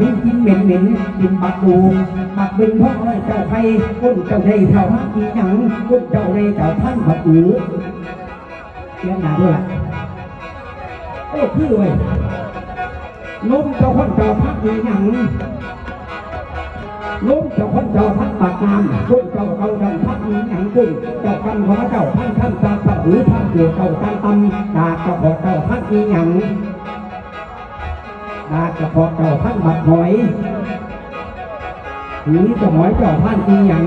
ลิ้นกินเหม็นเหม็นกินปักดูปักเป็นพ่อไอ้เจ้าไฟก้นเจ้าในเท่าฮักอีหยังก้นเจ้าในเจ้าท่านบักอือเรียนหนาด้วยล่ะโอ้คือเว้ยนุ่มเจ้าคนเจ้าพักอีหยังนุ่มเจ้าคนเจ้าพักปากน้ำก้นเจ้าเขาดำพักอีหยังกุ้งเจ้ากันของเจ้าท่านท่านตาตะหือท่านเกี่ยวเจ้าตาตำดาเจ้าของเจ้าพักอีหยัง กระเพาะเจ้าท่านบักหอยหรือจะหมอยเจ้าท่านอีหยัง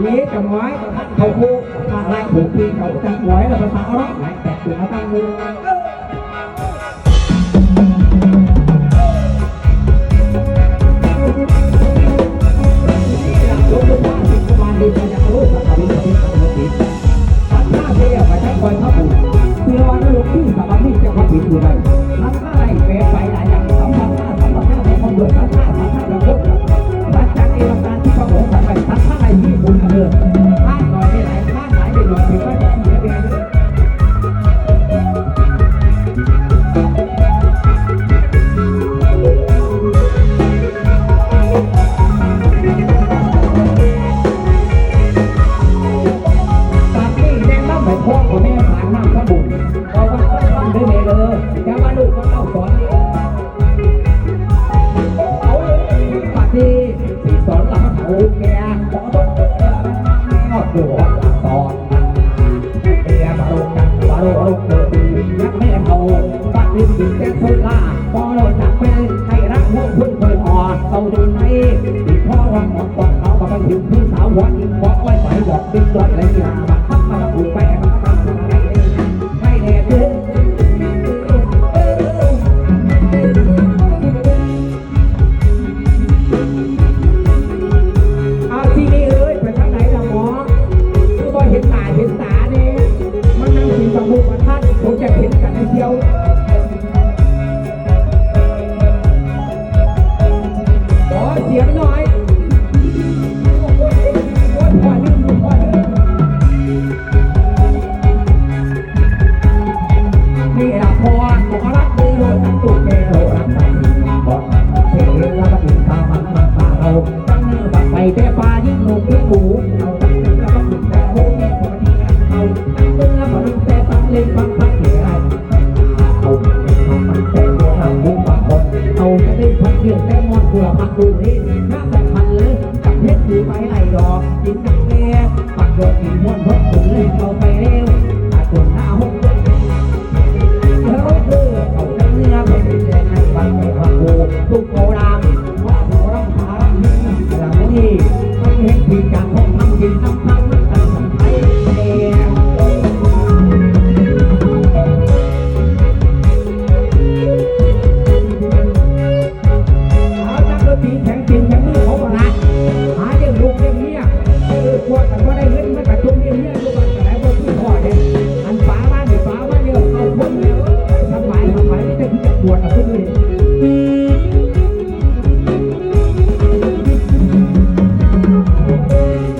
หรือจะหมอยเจ้าท่านเขาคู่อะไรถูกที่เขาจังหมอยแล้วภาษาเอาละหลายแตกตัวตั้งมือท่านหน้าเสียไปทั้งคอยทับบุญเพื่อวันนั้นลูกที่สมาธิจะความผิดอยู่ใด มเดือดท่านหน้าสัมผัสระบบท่านจากเอวตาที่พระองค์สั่งไปท่านหน้าไรที่บุญเดือท่านหน่อยได้หลายท่านหลได้หน่อยถึงว่าจะเสียไปเลยปามีแนะนำให้พ่อกับแม่ผ่านน้ำพระบุญเราะว่าต้องทำด้วยเลยแต่ว่าลูกก็เล่าสอน กขอต้องงอดอยู่หัวตอนเอียบารุกันบารุรุกเกิดนักแม่เขาปากนี่สีแก้สุดล่าพอเราจับไปถึงเปิดอ่อนเอาดูไหมที่หิวพี่สาวหัวอินบอกไว้ไปบอกติดตัวอะไรอย่างมาทับมาผูกมา ดูนี่น่าสำคัญเลยกับเพชรถือไปไหลดอกกินกับแม่ปักดอกกินม้วนพดถึงเลยเอาไปเร็ว